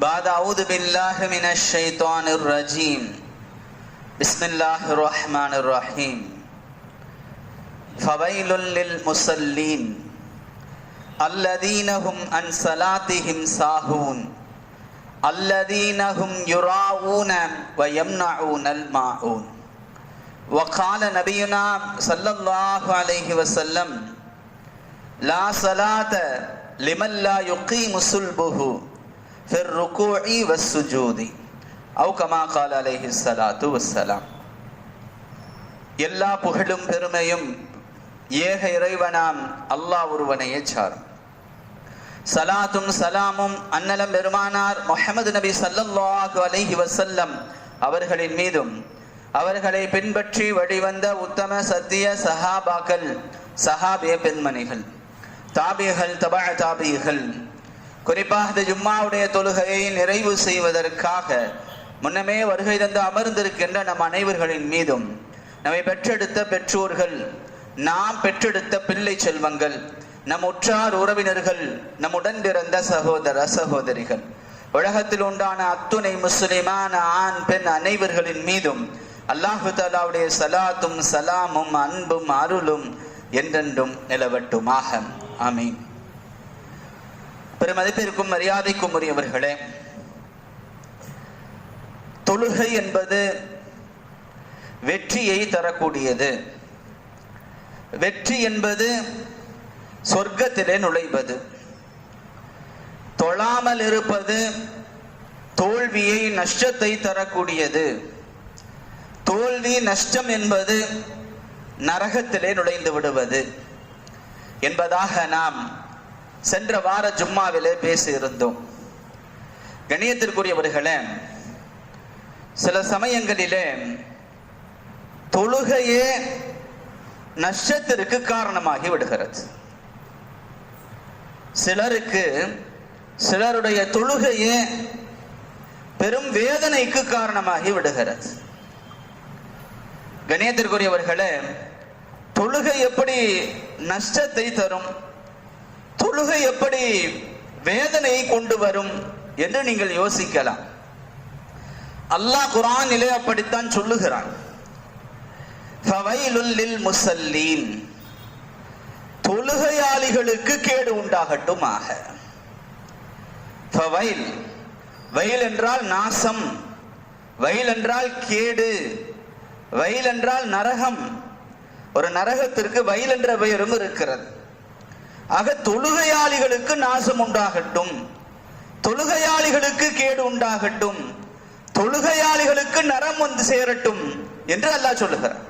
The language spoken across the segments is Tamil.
بعد أعوذ بالله من الشيطان الرجيم. بسم الله الرحمن الرحيم. فويل للمصلين الذين هم عن صلاتهم ساهون الذين هم يراءون ويمنعون الماعون. وقال نبينا صلى الله عليه وسلم لا صلاة لمن لا يقيم صلبه. ஃபிர் ருக்குஇ வஸ்ஸுஜூதி அவு கமா கால் அலைஹி சலாத்து வஸ்ஸலாம் எல்லா புகழும் பெருமையும் ஏக இறைவனாம் அல்லாஹ் ஒருவனையே சாரும் சலாத்தும் சலாமும் அன்னலம் பெருமானார் முகமது நபி சல்லல்லாஹு அலைஹி வசல்லம் அவர்களின் மீதும் அவர்களை பின்பற்றி வழிவந்த உத்தம சத்திய சஹாபாக்கள் சஹாபிய பெண்மணிகள் தாபியர்கள் தபா தாபியர்கள் குறிப்பாக இந்த ஜும்மாவுடைய தொழுகையை நிறைவு செய்வதற்காக முன்னமே வருகை தந்து அமர்ந்திருக்கின்ற நம் அனைவர்களின் மீதும் நம்மை பெற்றெடுத்த பெற்றோர்கள் நாம் பெற்றெடுத்த பிள்ளை செல்வங்கள் நம் உற்றார் உறவினர்கள் நம்முடன் பிறந்த சகோதர சகோதரிகள் உலகத்தில் உண்டான அத்துணை முஸ்லிமான ஆண் பெண் அனைவர்களின் மீதும் அல்லாஹு தாலாவுடைய சலாத்தும் சலாமும் அன்பும் அருளும் என்றென்றும் நிலவட்டுமாக. ஆமீன். பெருமதிப்பிற்கும் மரியாதைக்கும் உரியவர்களே தொழுகை என்பது வெற்றியை தரக்கூடியது. வெற்றி என்பது சொர்க்கத்திலே நுழைவது. தொழாமல் இருப்பது தோல்வியை நஷ்டத்தை தரக்கூடியது. தோல்வி நஷ்டம் என்பது நரகத்திலே நுழைந்து விடுவது என்பதாக நாம் சென்ற வார ஜும்மாவிலே பேசியிருந்தோம். கணியத்திற்குரியவர்களே சில சமயங்களிலே தொழுகையே நஷ்டத்திற்கு காரணமாகி விடுகிறது. சிலருக்கு சிலருடைய தொழுகையே பெரும் வேதனைக்கு காரணமாகி விடுகிறது. கணியத்திற்குரியவர்களே தொழுகை எப்படி நஷ்டத்தை தரும்? தொழுகை எப்படி வேதனையை கொண்டு வரும் என்று நீங்கள் யோசிக்கலாம். அல்லாஹ் குரானிலே அப்படித்தான் சொல்லுகிறான். முசல்லீன். தொழுகையாளிகளுக்கு கேடு உண்டாகட்டும் ஆக ஃபவைல். வயல் என்றால் நாசம். வயல் என்றால் கேடு. வயல் என்றால் நரகம். ஒரு நரகத்திற்கு வயல் என்ற பெயரும் இருக்கிறது. ஆக தொழுகையாளிகளுக்கு நாசம் உண்டாகட்டும் தொழுகையாளிகளுக்கு கேடு உண்டாகட்டும் தொழுகையாளிகளுக்கு நரம் வந்து சேரட்டும் என்று அல்லாஹ் சொல்லுகிறார்.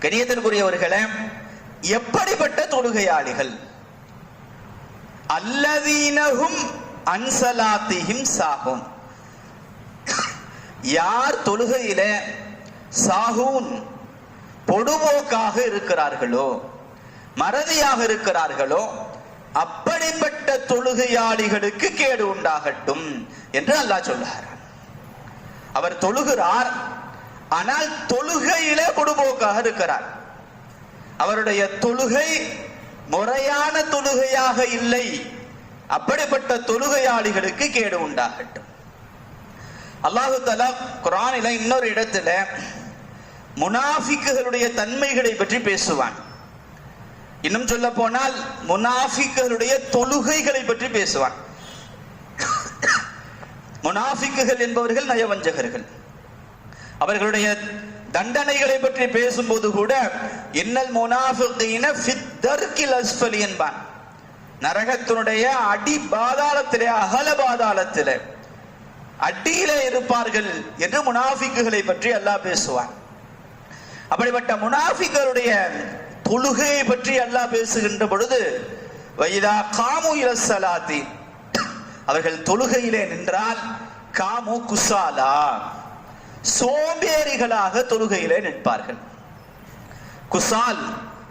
கணியத்திற்குரியவர்களே எப்படிப்பட்ட தொழுகையாளிகள்? அல்லதீனகும் அன்சலாத்தியும் சாகும் யார் தொழுகையில சாகூன் பொடுபோக்காக இருக்கிறார்களோ மறதியாக இருக்கிறார்களோ அப்படிப்பட்ட தொழுகையாளிகளுக்கு கேடு உண்டாகட்டும் என்று அல்லாஹ் சொல்லுகிறார். அவர் தொழுகிறார் ஆனால் தொழுகையிலே பொடுபோக்காக இருக்கிறார். அவருடைய தொழுகை முறையான தொழுகையாக இல்லை அப்படிப்பட்ட தொழுகையாளிகளுக்கு கேடு உண்டாகட்டும். அல்லாஹு தலா குரானில இன்னொரு இடத்துல முனாஃபிக்குகளுடைய தன்மைகளை பற்றி பேசுவான். இன்னும் சொல்ல போனால் முனாஃபிக்குகளுடைய தொழுகைகளை பற்றி பேசுவான். முனாஃபிக்குகள் என்பவர்கள் நயவஞ்சகர்கள். அவர்களுடைய தண்டனைகளை பற்றி பேசும்போது கூட இன்னல் முனாஃபிகின ஃபித்தர்கில் அஸ்ஃபலி என்பான். நரகத்தினுடைய அடி பாதாளத்திலே அகல பாதாளத்திலே அடியிலே இருப்பார்கள் என்று முனாஃபிக்குகளை பற்றி அல்லாஹ் பேசுவான். அப்படிப்பட்ட முனாஃபிக்களுடைய தொழுகையை பற்றி அல்லாஹ் பேசுகின்ற பொழுது வைதா காமு இலசலாத்தி அவர்கள் தொழுகையிலே நின்றால் காமு குசாலா. சோம்பேறிகளாக தொழுகையிலே நிற்பார்கள். குசால்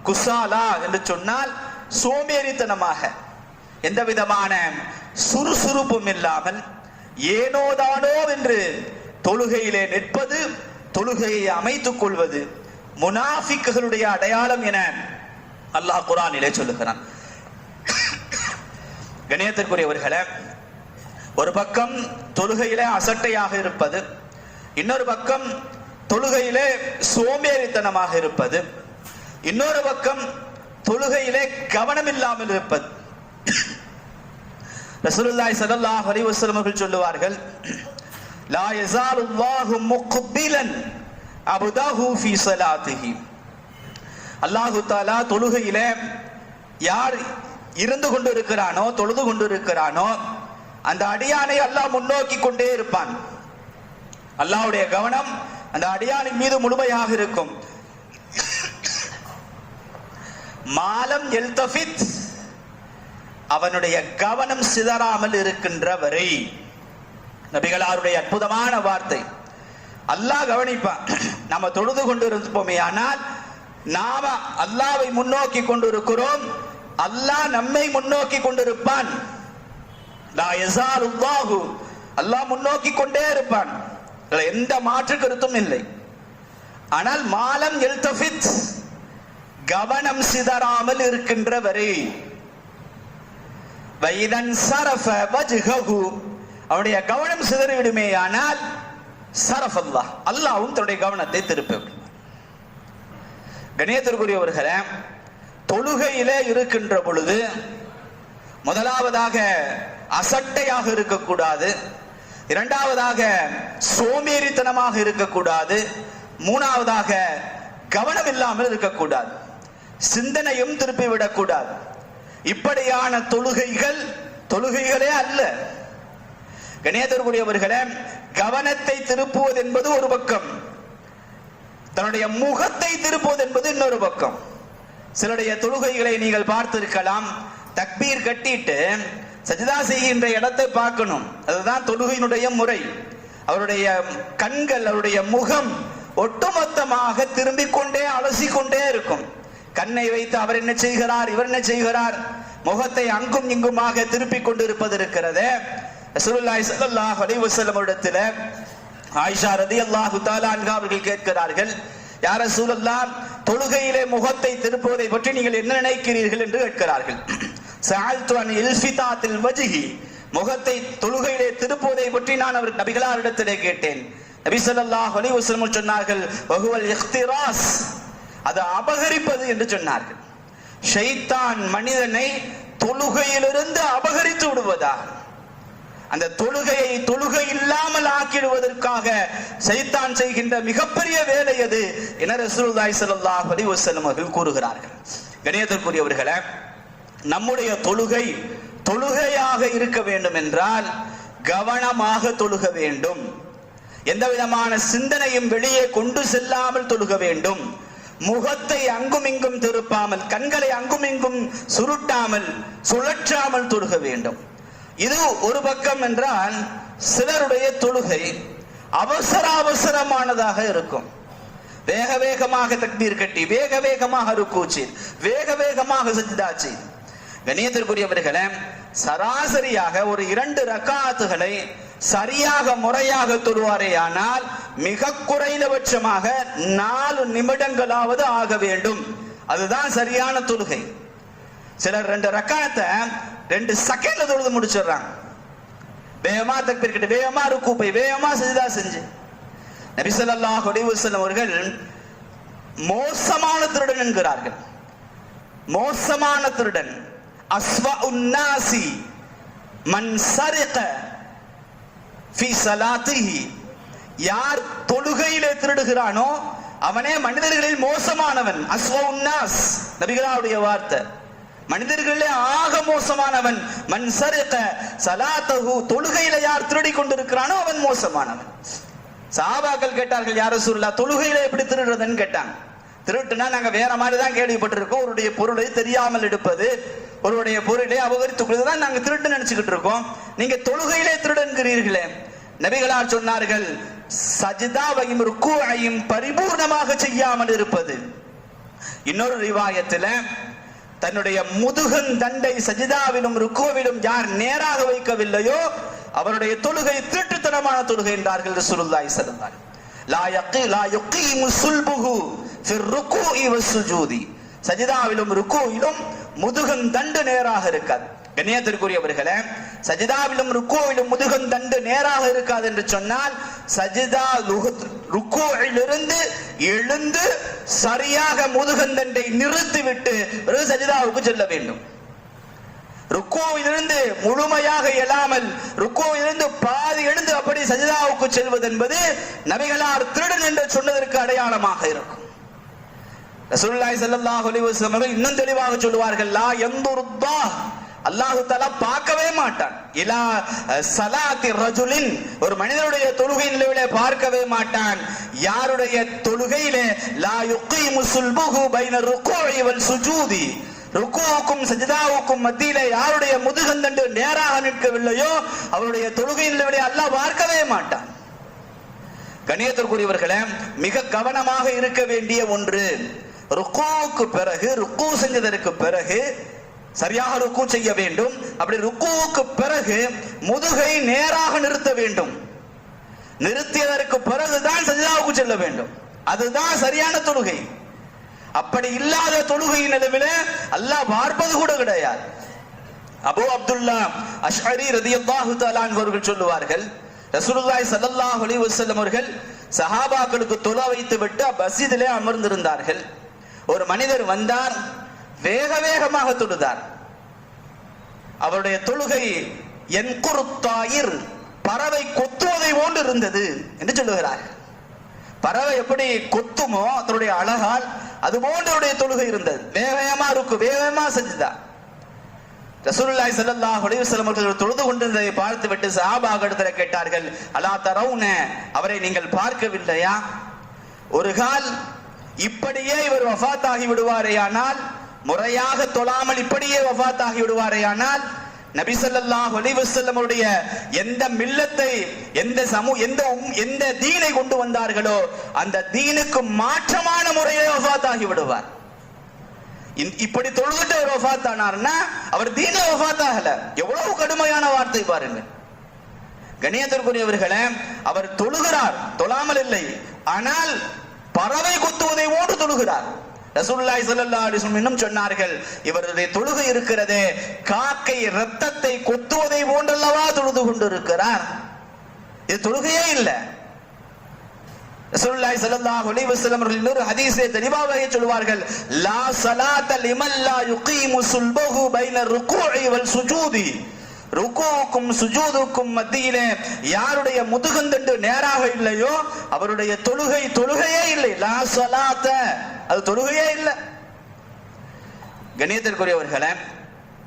குசாலா என்று சொன்னால் சோம்பேறித்தனமாக எந்த விதமான சுறுசுறுப்பும் இல்லாமல் ஏனோதானோ என்று தொழுகையிலே நிற்பது தொழுகையை அமைத்துக் கொள்வது முனாஃபிக்குகளுடைய அடையாளம் என அல்லாஹ் குரானிலே சொல்லுகிறான். கணியத்திற்குரியவர்களே ஒரு பக்கம் தொழுகையிலே அசட்டையாக இருப்பது இன்னொரு பக்கம் தொழுகையிலே சோம்பேறித்தனமாக இருப்பது இன்னொரு பக்கம் தொழுகையிலே கவனம் இல்லாமல் இருப்பது. ரசூலுல்லாஹி ஸல்லல்லாஹு அலைஹி வஸல்லம் அவர்கள் சொல்லுவார்கள் லா யஸாலுல்லாஹு முக்பிலன் அபுதாஹு ஃபீ ஸலாத்திஹி அல்லாஹு தாலா தொழுகையில யார் இருந்து கொண்டு இருக்கிறானோ தொழுது கொண்டு இருக்கிறானோ அந்த அடியானை அல்லாஹ் முன்னோக்கி கொண்டே இருப்பான். அல்லாஹுடைய கவனம் அந்த அடியானின் மீது முழுமையாக இருக்கும். மாலம் எல்தஃபித் அவனுடைய கவனம் சிதறாமல் இருக்கின்ற வரை நபிகளாருடைய அற்புதமான வார்த்தை. அல்லாஹ் கவனிப்பான். நம்ம தொழுது கொண்டு இருப்போமே ஆனால் நாம அல்லாவை முன்னோக்கி கொண்டிருக்கிறோம். அல்லாஹ் நம்மை முன்னோக்கி கொண்டிருப்பான். அல்லாஹ். முன்னோக்கி கொண்டே இருப்பான். எந்த மாற்று கருத்தும் இல்லை. ஆனால் மாலம் எல்தபித் கவனம் சிதறாமல் இருக்கின்ற வரை வைதன் சரஃப வஜ்ஹஹு. அவனுடைய கவனம் சிதறிவிடுமே ஆனால் சரஃப் அல்லாஹ் தன்னுடைய கவனத்தை திருப்பி விடுவான் தொழுகையிலே இருக்கின்ற பொழுது முதலாவதாக அசட்டையாக இருக்கக்கூடாது இரண்டாவதாக சோம்பேறித்தனமாக இருக்கக்கூடாது மூணாவதாக கவனம் இல்லாமல் இருக்கக்கூடாது சிந்தனையும் திருப்பி விடக்கூடாது. இப்படியான தொழுகைகள் தொழுகைகளே அல்ல. கணேதருக்குரியவர்களே கவனத்தை திருப்புவது என்பது ஒரு பக்கம். தன்னுடைய முகத்தை திருப்புவது என்பது இன்னொரு பக்கம். சிலருடைய தொழுகைகளை நீங்கள் பார்த்திருக்கலாம். தக்பீர் கட்டிட்டு சஜிதா செய்கின்ற இடத்தை பார்க்கணும். அதுதான் தொழுகையினுடைய முறை. அவருடைய கண்கள் அவருடைய முகம் ஒட்டுமொத்தமாக திரும்பிக் கொண்டே அலசி கொண்டே இருக்கும். கண்ணை வைத்து அவர் என்ன செய்கிறார் இவர் என்ன செய்கிறார்? முகத்தை அங்கும் இங்குமாக திருப்பிக் கொண்டிருப்பது இருக்கிறது. ரசூலுல்லாஹி ஸல்லல்லாஹு அலைஹி வஸல்லம் இடத்துல ஆயிஷா ரலியல்லாஹு தஆலா அன்ஹா அவர்கள் கேட்கிறார்கள் யார் ரசூலல்லாஹ் தொழுகையிலே முகத்தை திருப்புவதை பற்றி நீங்கள் என்ன நினைக்கிறீர்கள்? என்று கேட்கிறார்கள். சஅல்து அன் இல்ஃபிதாத்தில் வஜ்ஹி முகத்தை தொழுகையிலே திருப்புவதை பற்றி நான் அவர் நபிகளாரிடத்திலே கேட்டேன். நபி ஸல்லல்லாஹு அலைஹி வஸல்லம் சொன்னார்கள் வஹுவல் இக்திராஸ் அது அபகரிப்பது என்று சொன்னார்கள். ஷைத்தான் மனிதனை தொழுகையிலிருந்து அபகரித்து விடுவதா? அந்த தொழுகையை தொழுகை இல்லாமல் ஆக்கிடுவதற்காக சைத்தான் செய்கின்ற மிகப்பெரிய வேலை அது என ரசூலுல்லாஹி ஸல்லல்லாஹு அலைஹி வஸல்லம் அவர்கள் கூறுகிறார்கள். கணியத்திற்குரியவர்களே நம்முடைய தொழுகை தொழுகையாக இருக்க வேண்டும் என்றால் கவனமாக தொழுக வேண்டும். எந்த விதமான சிந்தனையும் வெளியே கொண்டு செல்லாமல் தொழுக வேண்டும். முகத்தை அங்கும் இங்கும் திருப்பாமல் கண்களை அங்கும் இங்கும் சுருட்டாமல் சுழற்றாமல் தொழுக வேண்டும். இது ஒரு பக்கம் என்றால் சிலருடைய தொழுகை அவசர அவசரமானதாக இருக்கும். வேக வேகமாக தக்பீர் கட்டி வேக வேகமாக ருக்கூச்சி வேக வேகமாக சஜிதாச்சி கணியத்திற்குரியவர்களே சராசரியாக ஒரு இரண்டு ரக்காத்துகளை சரியாக முறையாக தொழுவாரே ஆனால் மிக குறைந்தபட்சமாக நாலு நிமிடங்களாவது ஆக வேண்டும். அதுதான் சரியான தொழுகை. சிலர் ரெண்டு ரக்காத்தை ரெண்டு செகண்ட்ல தொழுது முடிச்சிடுறாங்க. வேகமா தக்பீர் கட்டி வேகமா ருக்கு வேகமா செஞ்சுதா செஞ்சு. நபி ஸல்லல்லாஹு அவர்கள் மோசமான திருடன் என்கிறார்கள். மோசமான திருடன். அஸ்வா உன்னாசி மன் சரிக ஃபி சலாத்திஹி. யார் தொழுகையிலே திருடுகிறானோ அவனே மனிதர்களில் மோசமானவன். அஸ்வா உன்னாஸ் நபிகளாவுடைய வார்த்தை. மனிதர்களே ஆக மோசமானவன். மண் சரிக சலாத்தகு தொழுகையில யார் திருடி கொண்டிருக்கிறானோ அவன் மோசமானவன். சாபாக்கள் கேட்டார்கள் யார சூருல்லா தொழுகையில எப்படி திருடுறதுன்னு கேட்டாங்க. திருட்டுனா நாங்க வேற மாதிரி தான் கேள்விப்பட்டிருக்கோம். அவருடைய பொருளை தெரியாமல் எடுப்பது ஒருவருடைய பொருளை அபகரித்துக் கொள்வதுதான் நாங்க திருட்டு நினைச்சுக்கிட்டு இருக்கோம். நீங்க தொழுகையிலே திருடன்கிறீர்களே. நபிகளார் சொன்னார்கள் சஜிதாவையும் ருக்குவையும் பரிபூர்ணமாக செய்யாமல் இருப்பது. இன்னொரு ரிவாயத்துல தன்னுடைய முதுகன் தண்டை சஜிதாவிலும் ருக்கோவிலும் யார் நேராக வைக்கவில்லையோ அவருடைய தொழுகை திருட்டுத்தனமான தொழுகை என்றார்கள் ரசூலுல்லாஹி ஸல்லல்லாஹு அலைஹி வஸல்லம். லா யக்கி லா யுகீமு சுல்புஹு ஃபிர் வஸ்ஸுஜூதி சஜிதாவிலும் ருக்குவிலும் முதுகன் தண்டு நேராக இருக்காது கண்ணியத்திற்குரியவர்களே சஜிதாவிலும் ருக்கோவிலும் முதுகன் தண்டு நேராக இருக்காது என்று சொன்னால் சஜிதா ருக்கோவிலிருந்து எழுந்து சரியாக முதுகந்தண்டை நிறுத்திவிட்டு சஜிதாவுக்கு செல்ல வேண்டும். ருக்கோவிலிருந்து முழுமையாக இயலாமல் ருக்கோவிலிருந்து பாதி எழுந்து அப்படி சஜிதாவுக்கு செல்வது என்பது நபிகளார் திருடன் என்று சொன்னதற்கு அடையாளமாக இருக்கும். ரசூல்லாய் ஸல்லல்லாஹு அலைஹி இன்னும் தெளிவாக சொல்லுவார்கள் லா எந்த அல்லாஹு தஆலா பார்க்கவே மாட்டான். இலா அஹ், சலாத்தி ரஜுலின் ஒரு மனிதனுடைய தொழுகை நிலையிலே பார்க்கவே மாட்டான். யாருடைய தொழுகையிலே லா யுக்கி சுல்புஹு பைன ருக்குஇ இவன் சுஜூதி. ருக்குவுக்கும் சஜிதாவுக்கும் மத்தியில யாருடைய முதுகந்தண்டு நேராக நிற்கவில்லையோ அவருடைய தொழுகை நிலையிலே அல்லாஹ் பார்க்கவே மாட்டான். கணியத்திற்குரியவர்களே மிக கவனமாக இருக்க வேண்டிய ஒன்று ருக்குவுக்கு பிறகு ருக்கு செஞ்சதற்கு பிறகு சரியாக ருக்கு செய்ய வேண்டும். அப்படி ருக்குவுக்கு பிறகு முதுகை நேராக நிறுத்த வேண்டும். நிறுத்தியதற்கு பிறகுதான் சஜிதாவுக்கு செல்ல வேண்டும். அதுதான் சரியான தொழுகை. அப்படி இல்லாத தொழுகை நிலவில அல்லாஹ் பார்ப்பது கூட கிடையாது. அபூ அப்துல்லா அஷ்ஹரி ரதியல்லாஹு தஆலா அன்ஹு அவர்கள் சொல்லுவார்கள் ரசூலுல்லாஹி ஸல்லல்லாஹு அலைஹி வஸல்லம் அவர்கள் சஹாபாக்களுக்கு தொலை வைத்து விட்டு மஸ்ஜிதிலே அமர்ந்திருந்தார்கள். ஒரு மனிதர் வந்தார் வேக வேகமாக தொழுதார். அவருடைய தொழுகை என் குருத்தாயிர் பறவை கொத்துவதை போன்று இருந்தது என்று சொல்லுகிறார் பறவை எப்படி கொத்துமோ அதனுடைய அழகால் அது போன்று தொழுகை இருந்தது. வேகமா இருக்கும் வேகமா செஞ்சுதா. ரசூலுல்லாஹி செல்லல்லா ஒளிவு வஸல்லம் அவர்கள் தொழுது கொண்டிருந்ததை பார்த்துவிட்டு சாபாக இடத்துல கேட்டார்கள் அலா தரவுன? அவரை நீங்கள் பார்க்கவில்லையா? ஒரு கால் இப்படியே இவர் வஃபாத் ஆகி விடுவாரேயானால் முறையாக தொழாமல் இப்படியே வஃபாத் விடுவாரே. ஆனால் நபி ஸல்லல்லாஹு எந்த மில்லத்தை எந்த சமூ எந்த எந்த தீனை கொண்டு வந்தார்களோ அந்த தீனுக்கு மாற்றமான முறையை வஃபாத் ஆகி விடுவார் இப்படி தொழுதுட்டு அவர் வஃபாத் ஆனார்னா அவர் தீன வஃபாத் ஆகல எவ்வளவு கடுமையான வார்த்தை பாருங்க கணியத்திற்குரியவர்களே அவர் தொழுகிறார் தொழாமல் இல்லை. ஆனால் பறவை கொத்துவதை போன்று தொழுகிறார். ரசூல்லாய் ஸல்லல்லாஹு இன்னும் சொன்னார்கள் இவருடைய தொழுகை இருக்கிறதே காக்கை ரத்தத்தை கொத்துவதை போன்றல்லவா தொழுது கொண்டிருக்கிறார். இது தொழுகையே இல்லை. ரசூலுல்லாஹி ஸல்லல்லாஹு அலைஹி வஸல்லம் அவர்கள் இன்னொரு ஹதீஸை தெளிவாக சொல்வார்கள் லா ஸலாத்த லிமன் லா யுகீமு சுல்பஹு பைன ருக்கூஇ வல் சுஜூதி. ருக்குவுக்கும் சுஜூதுக்கும் மத்தியிலே யாருடைய முதுகுந்தண்டு நேராக இல்லையோ அவருடைய தொழுகை தொழுகையே இல்லை. லா ஸலாத்த அது தொழுகையே இல்லை. கணியத்திற்குரியவர்களை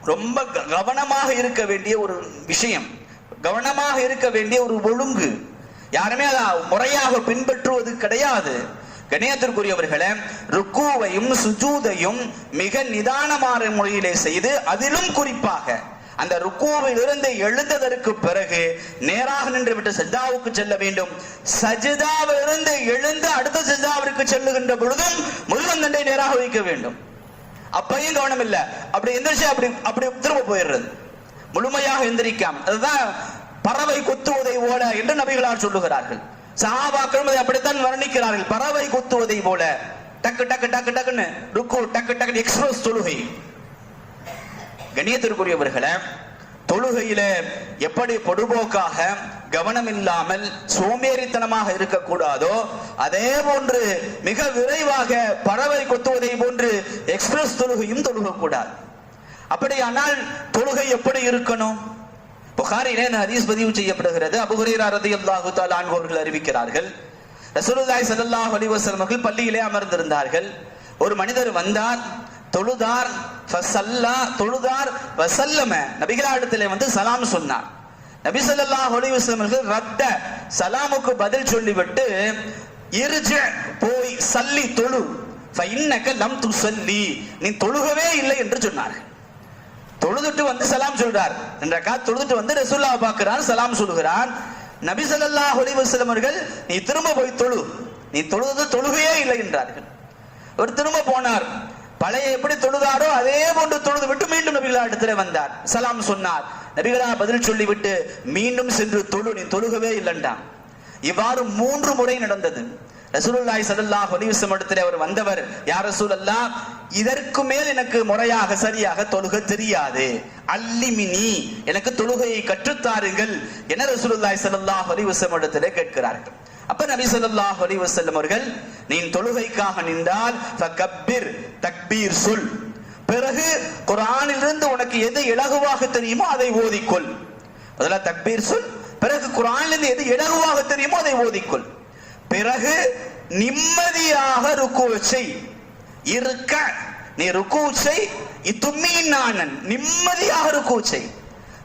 ரொம்ப க- கவனமாக இருக்க வேண்டிய ஒரு விஷயம் கவனமாக இருக்க வேண்டிய ஒரு ஒழுங்கு யாருமே அதை முறையாக பின்பற்றுவது கிடையாது. கணேயத்திற்குரியவர்களே ருக்குவையும் சுஜூதையும் மிக நிதானமான முறையிலே செய்து அதிலும் குறிப்பாக அந்த ருக்குவில் இருந்து எழுந்ததற்கு பிறகு நேராக நின்று விட்டு சஜ்தாவுக்கு செல்ல வேண்டும். சஜிதாவிலிருந்து எழுந்து அடுத்த சஜிதாவிற்கு செல்லுகின்ற பொழுதும் முழுவந்தண்டை நேராக வைக்க வேண்டும். அப்பையும் கவனம் இல்ல அப்படி எந்திரிச்சு அப்படி அப்படி திரும்ப போயிடுறது. முழுமையாக எந்திரிக்காம அதுதான் பறவை கொத்துவதை போல என்று நபிகளார் சொல்லுகிறார்கள். சஹாபாக்களும் அதை அப்படித்தான் வர்ணிக்கிறார்கள். பறவை கொத்துவதை போல டக்கு டக்கு டக்கு டக்குன்னு ருக்கு டக்கு டக்குன்னு எக்ஸ்பிரஸ் தொழுகை. கணியத்திற்குரியவர்களை தொழுகையில எப்படி பொடுபோக்காக கவனம் இல்லாமல் சோம்பேறித்தனமாக இருக்கக்கூடாதோ அதே போன்று மிக விரைவாக பறவை கொத்துவதை போன்று எக்ஸ்பிரஸ் தொழுகையும் தொழுகக்கூடாது. அப்படியானால் தொழுகை எப்படி இருக்கணும்? புகாரிலே ஹதீஸ் பதிவு செய்யப்படுகிறது. அபு ஹுரைரா ரலியல்லாஹு தஆலா அவர்கள் அறிவிக்கிறார்கள். ரசூலுல்லாய் சல்லாஹ் அலைஹி வஸல்லம் பள்ளியிலே அமர்ந்திருந்தார்கள். ஒரு மனிதர் வந்தார் தொழுதார் ஃபசல்லா தொழுதார் வசல்லம. நபிகளாரிடத்திலே வந்து சலாம் சொன்னார். நபி சொல்லா அலைஹி ரத்த சலாமுக்கு பதில் சொல்லிவிட்டு இருஜ போய் சல்லி தொழு. ஃபஇன்னக லம் சொல்லி நீ தொழுகவே இல்லை என்று சொன்னார் தொழுதுட்டு வந்து சலாம் சொல்றார். என்றக்கா தொழுதுட்டு வந்து ரசூல்லாவை பார்க்கிறார் சலாம் சொல்லுகிறான் நபி ஸல்லல்லாஹு அலைஹி அவர்கள் நீ திரும்ப போய் தொழு. நீ தொழுது தொழுகையே இல்லை என்றார்கள். ஒரு திரும்ப போனார். பழைய எப்படி தொழுதாரோ அதே போன்று தொழுது விட்டு மீண்டும் நபிகளா இடத்துல வந்தார். சலாம் சொன்னார் நபிகளா பதில் சொல்லிவிட்டு மீண்டும் சென்று தொழு நீ தொழுகவே இல்லைன்றான் இவ்வாறு மூன்று முறை நடந்தது. ரசூலுல்லாய் ஸல்லல்லாஹு அலைஹி இடத்துல அவர் வந்தவர் யார் ரசூல் அல்லா இதற்கு மேல் எனக்கு முறையாக சரியாக தொழுக தெரியாது. அல்லிமினி எனக்கு தொழுகையை கற்றுத்தாருங்கள் என ரசூலுல்லாய் ஸல்லல்லாஹு அலைஹி இடத்துல கேட்கிறார்கள். அப்ப நபி ஸல்லல்லாஹு அலைஹி வஸல்லம் அவர்கள் நீ தொழுகைக்காக நின்றால் ஃபகப்பிர் தக்பீர் சொல். பிறகு குரானிலிருந்து உனக்கு எது இலகுவாக தெரியுமோ அதை ஓதிக்கொள். முதல்ல தக்பீர் சொல் பிறகு குரானிலிருந்து எது இலகுவாக தெரியுமோ அதை ஓதிக்கொள். பிறகு நிம்மதியாக ருக்கு செய். இருக்க நீ ருக்கு செய். இத்தும்மீனானன் நிம்மதியாக ருக்கு செய்.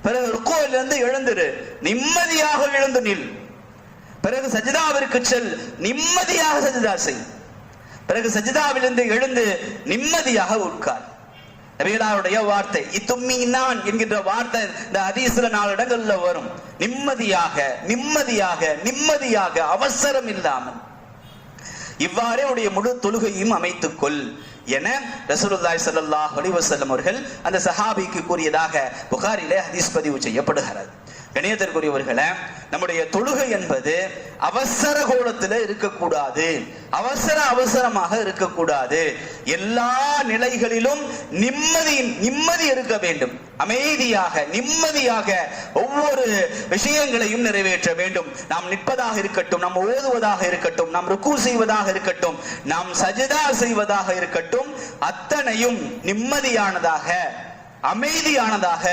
பிறகு ருக்குவிலிருந்து எழுந்திரு. நிம்மதியாக எழுந்து நில். பிறகு சஜிதாவிற்கு செல் நிம்மதியாக சஜிதா செய். பிறகு சஜிதாவிலிருந்து எழுந்து நிம்மதியாக உட்கார். நபிகளாருடைய வார்த்தை இத்தும்மினான் என்கின்ற வார்த்தை இந்த ஹதீஸ்ல நாலு இடங்கள்ல வரும். நிம்மதியாக நிம்மதியாக நிம்மதியாக அவசரம் இல்லாமல். இவ்வாறே உடைய முழு தொழுகையும் அமைத்துக் கொள் என ரசூலுல்லாய் சல்லாஹ் அலிவசல்லம் அவர்கள் அந்த சஹாபிக்கு கூறியதாக புகாரிலே ஹதீஸ் பதிவு செய்யப்படுகிறது. கணியத்திற்குரியவர்களே நம்முடைய தொழுகை என்பது அவசர கோலத்தில் இருக்கக்கூடாது. அவசர அவசரமாக இருக்கக்கூடாது. எல்லா நிலைகளிலும் நிம்மதியின் நிம்மதி இருக்க வேண்டும். அமைதியாக நிம்மதியாக ஒவ்வொரு விஷயங்களையும் நிறைவேற்ற வேண்டும். நாம் நிற்பதாக இருக்கட்டும் நாம் ஓதுவதாக இருக்கட்டும் நாம் ருக்கு செய்வதாக இருக்கட்டும் நாம் சஜிதா செய்வதாக இருக்கட்டும் அத்தனையும் நிம்மதியானதாக அமைதியானதாக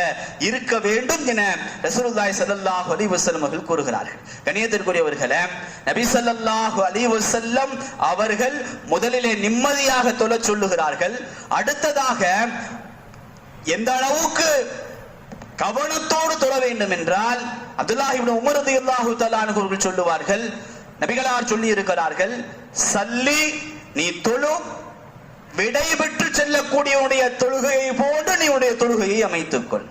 இருக்க வேண்டும் என ரசூலுல்லாஹி ஸல்லல்லாஹு அலைஹி வஸல்லம் அவர்கள் கூறுகிறார்கள். கணியத்திற்குரியவர்களே நபி ஸல்லல்லாஹு அலைஹி வஸல்லம் அவர்கள் முதலிலே நிம்மதியாக தொழச் சொல்லுகிறார்கள். அடுத்ததாக எந்த அளவுக்கு கவனத்தோடு தொழ வேண்டும் என்றால் அப்துல்லாஹ் இப்னு உமர் ரலியல்லாஹு தஆலா அவர்கள் சொல்லுவார்கள் நபிகளார் சொல்லி இருக்கிறார்கள் சல்லி நீ தொழு விடைபெற்று செல்லக்கூடியவனுடைய தொழுகையை போன்று நீ உடைய தொழுகையை அமைத்துக்கொள்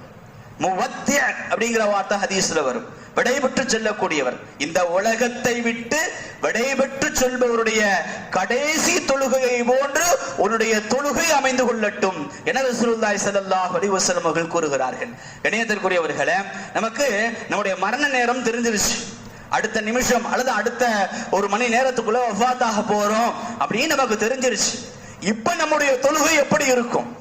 முவத்திய அப்படிங்கிற வார்த்தை ஹதீஸ்ல வரும். விடைபெற்று செல்லக்கூடியவர். இந்த உலகத்தை விட்டு விடைபெற்று செல்பவருடைய கடைசி தொழுகையை போன்று உன்னுடைய தொழுகை அமைந்து கொள்ளட்டும் என ரசூலுல்லாஹி ஸல்லல்லாஹு அலைஹி வஸல்லம் அவர்கள் கூறுகிறார்கள். இணையத்திற்குரியவர்களே நமக்கு நம்முடைய மரண நேரம் தெரிஞ்சிருச்சு. அடுத்த நிமிஷம் அல்லது அடுத்த ஒரு மணி நேரத்துக்குள்ள வஃபாத்தாக போறோம் அப்படின்னு நமக்கு தெரிஞ்சிருச்சு. இப்ப நம்முடைய தொழுகை எப்படி இருக்கும்?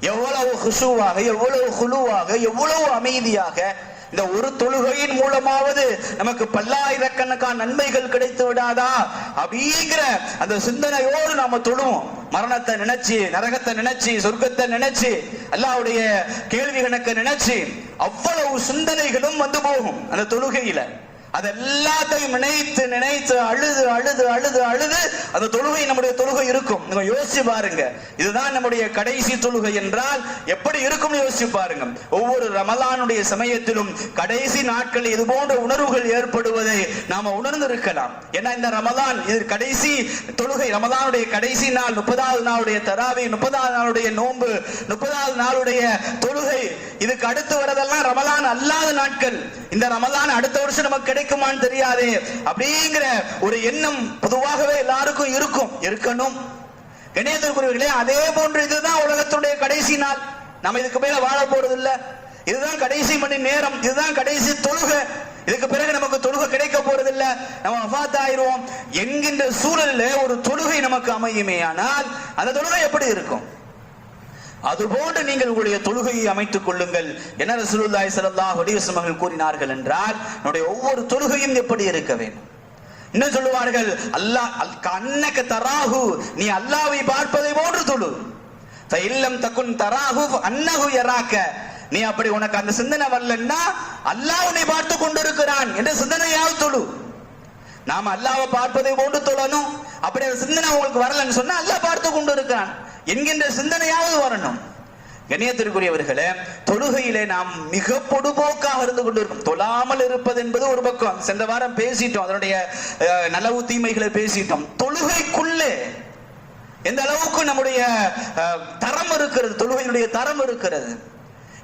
எவ்வளவு ஹுசுவாக எவ்வளவு குழுவாக எவ்வளவு அமைதியாக இந்த ஒரு தொழுகையின் மூலமாவது நமக்கு பல்லாயிரக்கணக்கான நன்மைகள் கிடைத்து விடாதா? அப்படிங்கிற அந்த சிந்தனையோடு நாம தொழுவோம். மரணத்தை நினைச்சு நரகத்தை நினைச்சு சொர்க்கத்தை நினைச்சு அல்லாவுடைய கேள்வி கணக்கை நினைச்சு அவ்வளவு சிந்தனைகளும் வந்து போகும் அந்த தொழுகையில. அது எல்லாத்தையும் நினைத்து நினைத்து அழுது அழுது அழுது அழுது அந்த தொழுகை நம்முடைய தொழுகை இருக்கும். நீங்க யோசிச்சு பாருங்க. இதுதான் நம்முடைய கடைசி தொழுகை என்றால் எப்படி இருக்கும்னு யோசிச்சு பாருங்க. ஒவ்வொரு ரமலானுடைய சமயத்திலும் கடைசி நாட்களில் இது போன்ற உணர்வுகள் ஏற்படுவதை நாம உணர்ந்து இருக்கலாம் ஏன்னா இந்த ரமலான் இது கடைசி தொழுகை ரமலானுடைய கடைசி நாள் முப்பதாவது நாளுடைய தராவி முப்பதாவது நாளுடைய நோன்பு முப்பதாவது நாளுடைய தொழுகை. இதுக்கு அடுத்து வரதெல்லாம் ரமலான் அல்லாத நாட்கள். இந்த ரமலான் அடுத்த வருஷம் நமக்கு கிடைக்கும் கிடைக்குமான்னு தெரியாது. அப்படிங்கிற ஒரு எண்ணம் பொதுவாகவே எல்லாருக்கும் இருக்கும். இருக்கணும். கணேசக்குரியவர்களே அதே போன்று இதுதான் உலகத்துடைய கடைசி நாள். நம்ம இதுக்கு மேல வாழ போறது இல்ல இதுதான் கடைசி மணி நேரம். இதுதான் கடைசி தொழுகை. இதுக்கு பிறகு நமக்கு தொழுகை கிடைக்க போறது இல்ல நம்ம அஃபாத் ஆயிருவோம். என்கின்ற சூழல்ல ஒரு தொழுகை நமக்கு அமையுமே ஆனால் அந்த தொழுகை எப்படி இருக்கும்? அதுபோன்று நீங்கள் உங்களுடைய தொழுகையை அமைத்துக் கொள்ளுங்கள் என ரசூலுல்லாஹி ஸல்லல்லாஹு அலைஹி வஸல்லம் கூறினார்கள் என்றால் நம்முடைய ஒவ்வொரு தொழுகையும் எப்படி இருக்க வேண்டும்? இன்னும் சொல்லுவார்கள்? அல்லாஹ் கண்ணக்க தராஹு நீ அல்லாவை பார்ப்பதை போன்று தொழு. இல்லம் தக்குன் தராஹு அன்னஹு யராக்க நீ அப்படி உனக்கு அந்த சிந்தனை வரலன்னா அல்லாஹ் உன்னை பார்த்து கொண்டிருக்கிறான் என்ற சிந்தனையாவது தொழு. நாம அல்லாவை பார்ப்பதை போன்று தொழணும். அப்படி அந்த சிந்தனை உங்களுக்கு வரலன்னு சொன்னா அல்லாஹ் பார்த்து கொண்டு இருக்கிறான் என்கின்ற சிந்தனையாவது வரணும். கண்ணியத்திற்குரியவர்களே தொழுகையிலே நாம் மிக பொடுபோக்காக இருந்து கொண்டிருக்கும். தொழாமல் இருப்பது என்பது ஒரு பக்கம். சென்ற வாரம் பேசிட்டோம். அதனுடைய நலவு தீமைகளை பேசிட்டோம். தொழுகைக்குள்ளே எந்த அளவுக்கு நம்முடைய தரம் இருக்கிறது தொழுகையினுடைய தரம் இருக்கிறது.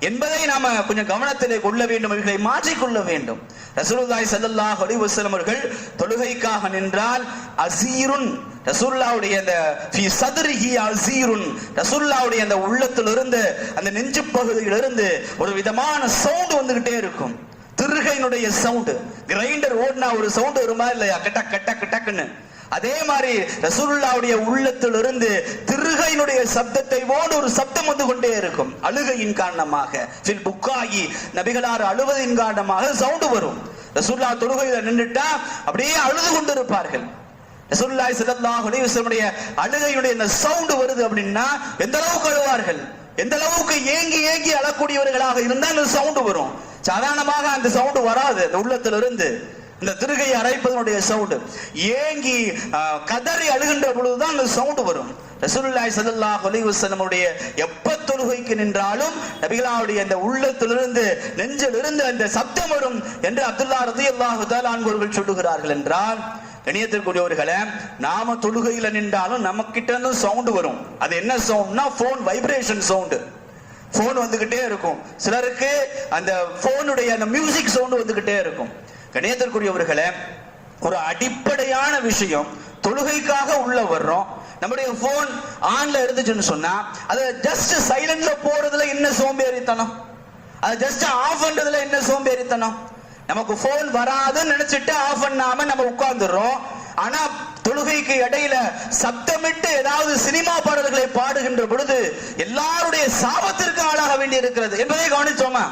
என்பதை நாம கொஞ்சம் கவனத்திலே கொள்ள வேண்டும் இவர்களை மாற்றிக்கொள்ள வேண்டும். ரசூலுல்லாஹி ஸல்லல்லாஹு அலிவசலம் அவர்கள் தொழுகைக்காக நின்றால் அசீருன் ரசூல்லாவுடைய அந்த ஃபி சத்ரிஹி அசீருன் ரசூல்லாவுடைய அந்த உள்ளத்திலிருந்து அந்த நெஞ்சு பகுதியிலிருந்து ஒரு விதமான சவுண்ட் வந்துகிட்டே இருக்கும். திருகையினுடைய சவுண்டு கிரைண்டர் ஓடினா ஒரு சவுண்ட் வருமா இல்லையா? கட்டா கட்டா கட்டாக்குன்னு. அதே மாதிரி ரசூலுல்லாவுடைய உள்ளத்திலிருந்து திருகையினுடைய சப்தத்தை போன்று ஒரு சப்தம் வந்து கொண்டே இருக்கும். அழுகையின் காரணமாக ஃபில் புக்காகி நபிகளார் அழுவதின் காரணமாக சவுண்டு வரும். ரசூல்லா தொழுகையில நின்றுட்டா அப்படியே அழுது கொண்டிருப்பார்கள். ரசூல்லாய் ஸல்லல்லாஹு அலைஹி அழுகையுடைய இந்த சவுண்டு வருது அப்படின்னா எந்த அளவுக்கு அழுவார்கள்? எந்த அளவுக்கு ஏங்கி ஏங்கி அழக்கூடியவர்களாக இருந்தால் இந்த சவுண்டு வரும். சாதாரணமாக அந்த சவுண்டு வராது அந்த உள்ளத்திலிருந்து. இந்த திருகையை அரைப்பதனுடைய சவுண்டு. ஏங்கி கதறி அழுகின்ற பொழுதுதான் அந்த சவுண்டு வரும். ரசூலுல்லாய் ஸல்லல்லாஹு ஹொலிவசனமுடைய எப்ப தொழுகைக்கு நின்றாலும் நபிகளாவுடைய அந்த உள்ளத்திலிருந்து நெஞ்சிலிருந்து அந்த சப்தம் வரும் என்று அப்துல்லா ரலியல்லாஹு தஆலா அன்கோர்கள் சொல்லுகிறார்கள் என்றால் கணியத்திற்குரியவர்களே நாம தொழுகையில நின்றாலும் நம்ம கிட்ட இருந்து சவுண்டு வரும். அது என்ன சவுண்ட்னா போன் வைப்ரேஷன் சவுண்டு. போன் வந்துகிட்டே இருக்கும். சிலருக்கு அந்த போனுடைய அந்த மியூசிக் சவுண்டு வந்துகிட்டே இருக்கும். கணியத்திற்குரியவர்களே ஒரு அடிப்படையான விஷயம் தொழுகைக்காக உள்ள வர்றோம். நம்முடைய போன் ஆன்ல இருந்துச்சுன்னு சொன்னா அதை ஜஸ்ட் சைலண்ட்ல போறதுல என்ன சோம்பேறித்தனம்? அதை ஜஸ்ட் ஆஃப் பண்றதுல என்ன சோம்பேறித்தனம்? நமக்கு போன் வராதுன்னு நினைச்சிட்டு ஆஃப் பண்ணாம நம்ம உட்கார்ந்துடுறோம். ஆனா தொழுகைக்கு இடையில சப்தமிட்டு ஏதாவது சினிமா பாடல்களை பாடுகின்ற பொழுது எல்லாருடைய சாபத்திற்கு ஆளாக வேண்டி இருக்கிறது என்பதை கவனிச்சோமா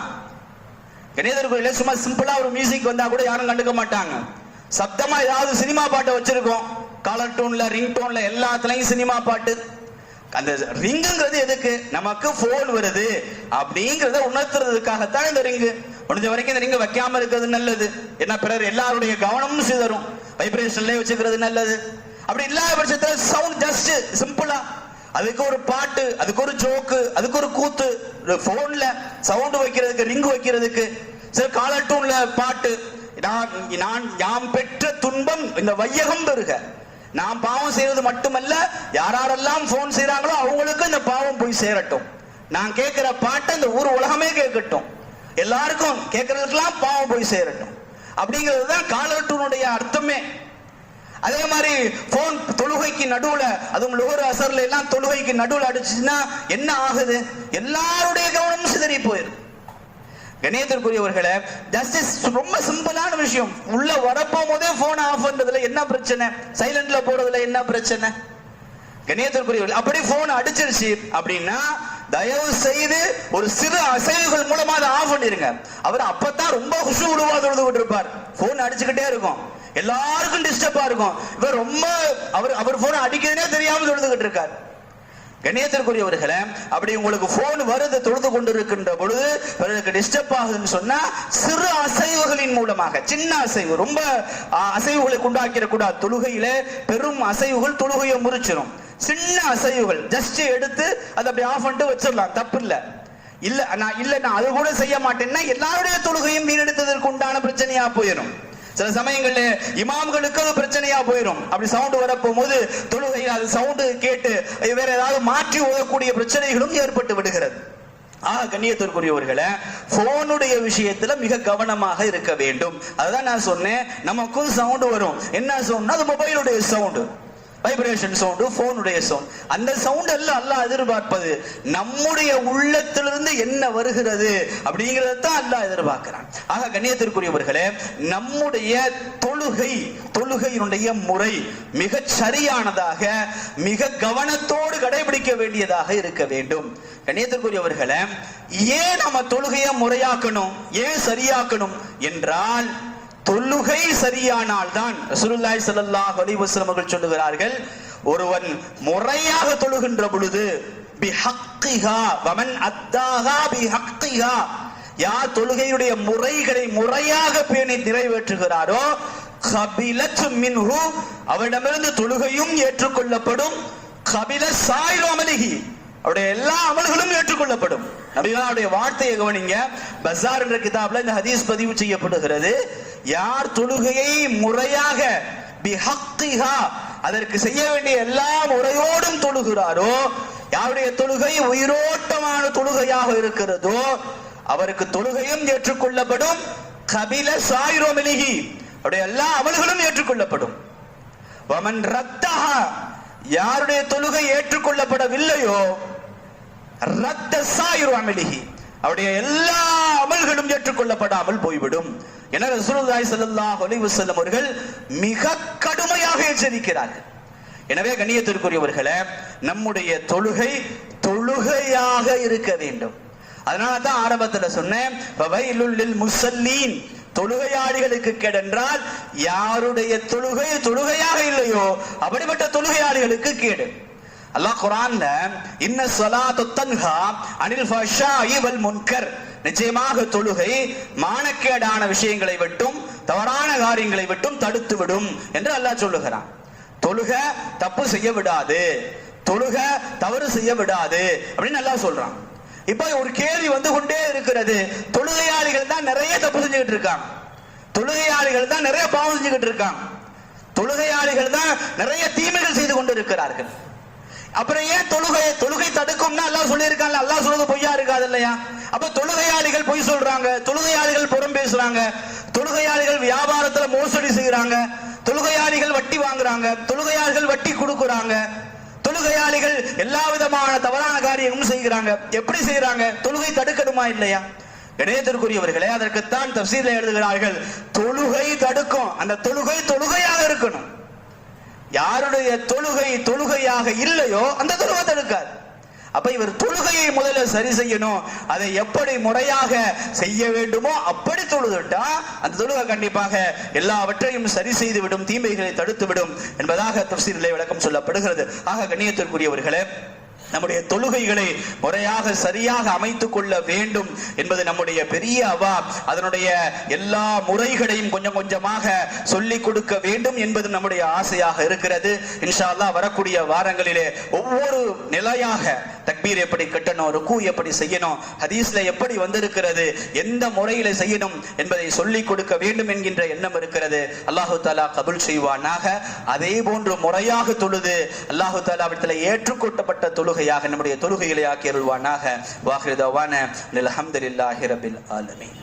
கணேதர் கோயில சும்மா சிம்பிளா ஒரு மியூசிக் வந்தா கூட யாரும் கண்டுக்க மாட்டாங்க. சப்தமா ஏதாவது சினிமா பாட்டை வச்சிருக்கோம். கலர் டோன்ல ரிங் டோன்ல எல்லாத்துலயும் சினிமா பாட்டு. அந்த ரிங்குங்கிறது எதுக்கு? நமக்கு போன் வருது. அப்படிங்கறத உணர்த்துறதுக்காகத்தான் இந்த ரிங்கு முடிஞ்ச வரைக்கும் இந்த ரிங்கு வைக்காம இருக்கிறது நல்லது. ஏன்னா பிறர் எல்லாருடைய கவனமும் சிதறும். வைப்ரேஷன்லயே வச்சுக்கிறது நல்லது. அப்படி இல்லாத பட்சத்துல சவுண்ட் ஜஸ்ட் சிம்பிளா அதுக்கு ஒரு பாட்டு அதுக்கு ஒரு ஜோக்கு அதுக்கு ஒரு கூத்து போன்ல சவுண்ட் வைக்கிறதுக்கு ரிங் வைக்கிறதுக்கு. சில காலட்டூன்ல பாட்டு. நான் நான் யாம் பெற்ற துன்பம் இந்த வையகம் பெறுக. நாம் பாவம் செய்வது மட்டுமல்ல யாரெல்லாம் போன் செய்யறாங்களோ அவங்களுக்கு இந்த பாவம் போய் சேரட்டும். நான் கேட்கிற பாட்டை இந்த ஊர் உலகமே கேட்கட்டும். எல்லாருக்கும் கேட்கறதுக்கெல்லாம் பாவம் போய் சேரட்டும். அப்படிங்கிறது தான் காலட்டூனுடைய அர்த்தமே. அதே மாதிரி போன் தொழுகைக்கு நடுவுல அதுவும் லுகர் அசர்ல எல்லாம் தொழுகைக்கு நடுவுல அடிச்சுன்னா என்ன ஆகுது? எல்லாருடைய கவனமும் சிதறி போயிடும் கணேதற்குரியவர்களை ஜஸ்டிஸ் ரொம்ப சிம்பிளான விஷயம். உள்ள வரப்போம் போதே போன் ஆஃப் பண்றதுல என்ன பிரச்சனை? சைலண்ட்ல போறதுல என்ன பிரச்சனை? கணேதற்குரியவர்கள் அப்படி போன் அடிச்சிருச்சு அப்படின்னா தயவு செய்து ஒரு சிறு அசைவுகள் மூலமா அதை ஆஃப் பண்ணிருங்க. அவர் அப்பதான் ரொம்ப குஷு உருவா தொழுதுகிட்டு இருப்பார். போன் அடிச்சுக்கிட்டே இருக்கும். எல்லாருக்கும் டிஸ்டர்பா இருக்கும். இவர் ரொம்ப அவர் அவர் போன் அடிக்கிறதுனே தெரியாம தொழுதுகிட்டு இருக்கார். கண்ணியத்திற்குரியவர்களே அப்படி உங்களுக்கு போன் வருது தொழுது கொண்டிருக்கின்ற பொழுது பிறருக்கு டிஸ்டர்ப் ஆகுதுன்னு சொன்னா சிறு அசைவுகளின் மூலமாக சின்ன அசைவு ரொம்ப அசைவுகளை உண்டாக்கிடக்கூடாது. தொழுகையில பெரும் அசைவுகள் தொழுகையை முறிச்சிடும் சின்ன அசைவுகள் ஜஸ்ட் எடுத்து அதை அப்படி ஆஃப் பண்ணிட்டு வச்சிடலாம் தப்பு இல்லை இல்ல நான் இல்ல நான் அது கூட செய்ய மாட்டேன்னா எல்லாருடைய தொழுகையும் வீணெடுத்ததற்கு உண்டான பிரச்சனையா போயிடும் சில சமயங்கள்ல இமாம்களுக்கு அது பிரச்சனையா போயிடும் அப்படி சவுண்ட் வரப்போ போது தொழுகையில் அது சவுண்டு கேட்டு வேற ஏதாவது மாற்றி ஓதக்கூடிய பிரச்சனைகளும் ஏற்பட்டு விடுகிறது. ஆக கண்ணியத்திற்குரியவர்களை போனுடைய விஷயத்துல மிக கவனமாக இருக்க வேண்டும். அதுதான் நான் சொன்னேன் நமக்கும் சவுண்ட் வரும். என்ன சவுண்ட் அது மொபைலுடைய சவுண்டு வைப்ரேஷன் சவுண்டு போனுடைய சவுண்ட் அந்த சவுண்ட் எல்லாம் அல்லாஹ் எதிர்பார்ப்பது. நம்முடைய உள்ளத்திலிருந்து என்ன வருகிறது அப்படிங்கிறத தான் அல்லாஹ் எதிர்பார்க்கிறான். ஆக கண்ணியத்திற்குரியவர்களே நம்முடைய தொழுகை தொழுகையினுடைய முறை மிக சரியானதாக மிக கவனத்தோடு கடைபிடிக்க வேண்டியதாக இருக்க வேண்டும். கண்ணியத்திற்குரியவர்களே ஏன் நம்ம தொழுகையை முறையாக்கணும் ஏன் சரியாக்கணும் என்றால் தொழுகை சரியானால் தான் ரசூலுல்லாஹி ஸல்லல்லாஹு அலைஹி அவர்கள் சொல்லுகிறார்கள் ஒருவன் முறையாக தொழுகின்ற பொழுது பிஹக்கிஹா வமன் பி பிஹக்கிஹா. யார் தொழுகையுடைய முறைகளை முறையாக பேணி நிறைவேற்றுகிறாரோ கபிலத் மின்ஹு அவரிடமிருந்து தொழுகையும் ஏற்றுக்கொள்ளப்படும். கபில சாயிரு அமலிஹி. அவருடைய எல்லா அமல்களும் ஏற்றுக்கொள்ளப்படும். நபிகளுடைய வார்த்தையை கவனிங்க. பசார் என்ற கிதாப்ல இந்த ஹதீஸ் பதிவு செய்யப்படுகிறது. யார் தொழுகையை முறையாக அதற்கு செய்ய வேண்டிய எல்லா முறையோடும் தொழுகிறாரோ யாருடைய தொழுகை உயிரோட்டமான தொழுகையாக இருக்கிறதோ அவருக்கு தொழுகையும் ஏற்றுக்கொள்ளப்படும். கபில சாயிரோமிலிகி அவருடைய எல்லா அமல்களும் ஏற்றுக்கொள்ளப்படும். வமன் ரத்தஹா யாருடைய தொழுகை ஏற்றுக்கொள்ளப்படவில்லையோ ரத்த சாயிரு அமிலிகி அவருடைய எல்லா அமல்களும் ஏற்றுக்கொள்ளப்படாமல் போய்விடும். என ரசூலுல்லாஹி ஸல்லல்லாஹு அலைஹி வஸல்லம் அவர்கள் மிக கடுமையாக எச்சரிக்கிறார்கள். எனவே கண்ணியத்திற்குரியவர்களே நம்முடைய தொழுகை தொழுகையாக இருக்க வேண்டும். அதனால தான் ஆரம்பத்துல சொன்னேன் முசல்லீன். தொழுகையாளிகளுக்கு கேடென்றால் யாருடைய தொழுகை தொழுகையாக இல்லையோ அப்படிப்பட்ட தொழுகையாளிகளுக்கு கேடு. அல்லாஹ் குரான்ல இன்ன சலாத்து தன்ஹா அனில் ஃபஷாயி வல் முன்கர். நிச்சயமாக தொழுகை மானக்கேடான விஷயங்களை விட்டும் தவறான காரியங்களை விட்டும் தடுத்து விடும் என்று அல்லாஹ் சொல்லுகிறான். தொழுக தப்பு செய்ய விடாது. தொழுக தவறு செய்ய விடாது அப்படின்னு அல்லாஹ் சொல்றான். இப்ப ஒரு கேள்வி வந்து கொண்டே இருக்கிறது. தொழுகையாளிகள் தான் நிறைய தப்பு செஞ்சுக்கிட்டு இருக்காங்க. தொழுகையாளிகள் தான் நிறைய பாவம் செஞ்சுக்கிட்டு இருக்காங்க. தொழுகையாளிகள் தான் நிறைய தீமைகள் செய்து கொண்டு இருக்கிறார்கள் அப்புறம் ஏன் தொழுகை தொழுகை தடுக்கும்னா எல்லாம் சொல்லியிருக்காங்க எல்லாம் சொல்றது பொய்யா இருக்காது இல்லையா? அப்ப தொழுகையாளிகள் பொய் சொல்றாங்க தொழுகையாளிகள் புறம் பேசுறாங்க தொழுகையாளிகள் வியாபாரத்துல மோசடி செய்யறாங்க தொழுகையாளிகள் வட்டி வாங்குறாங்க தொழுகையாளிகள் வட்டி கொடுக்குறாங்க தொழுகையாளிகள் எல்லா விதமான தவறான காரியமும் செய்கிறாங்க. எப்படி செய்யறாங்க தொழுகை தடுக்கணுமா இல்லையா? இணையத்திற்குரியவர்களே அதற்குத்தான் தப்சீல எழுதுகிறார்கள் தொழுகை தடுக்கும் அந்த தொழுகை தொழுகையாக இருக்கணும். யாருடைய தொழுகை தொழுகையாக இல்லையோ அந்த தொழுவை தடுக்காது அப்ப இவர் தொழுகையை முதல்ல சரி செய்யணும். அதை எப்படி முறையாக செய்ய வேண்டுமோ அப்படி தொழுதுட்டா அந்த தொழுகை கண்டிப்பாக எல்லாவற்றையும் சரி செய்து விடும் தீமைகளை தடுத்து விடும் என்பதாக தப்சீரிலே விளக்கம் சொல்லப்படுகிறது. ஆக கண்ணியத்திற்குரியவர்களே நம்முடைய தொழுகைகளை முறையாக சரியாக அமைத்துக் கொள்ள வேண்டும் என்பது நம்முடைய பெரிய அவா. அதனுடைய எல்லா முறைகளையும் கொஞ்சம் கொஞ்சமாக சொல்லிக் கொடுக்க வேண்டும் என்பது நம்முடைய ஆசையாக இருக்கிறது. இன்ஷா அல்லாஹ் வரக்கூடிய வாரங்களிலே ஒவ்வொரு நிலையாக தக்பீர் எப்படி கட்டணும் ருக்கு எப்படி செய்யணும் ஹதீஸ்ல எப்படி வந்திருக்கிறது எந்த முறையில செய்யணும் என்பதை சொல்லிக் கொடுக்க வேண்டும் என்கின்ற எண்ணம் இருக்கிறது. அல்லாஹு தாலா கபுல் செய்வானாக. அதே போன்று முறையாக தொழுது அல்லாஹு தாலாவிடத்தில் ஏற்றுக்கொள்ளப்பட்ட தொழுகையாக நம்முடைய தொழுகைகளை ஆக்கி அருள்வானாக. வாஹிருதவான அல்ஹம்துலில்லாஹி ரபில் ஆலமீன்.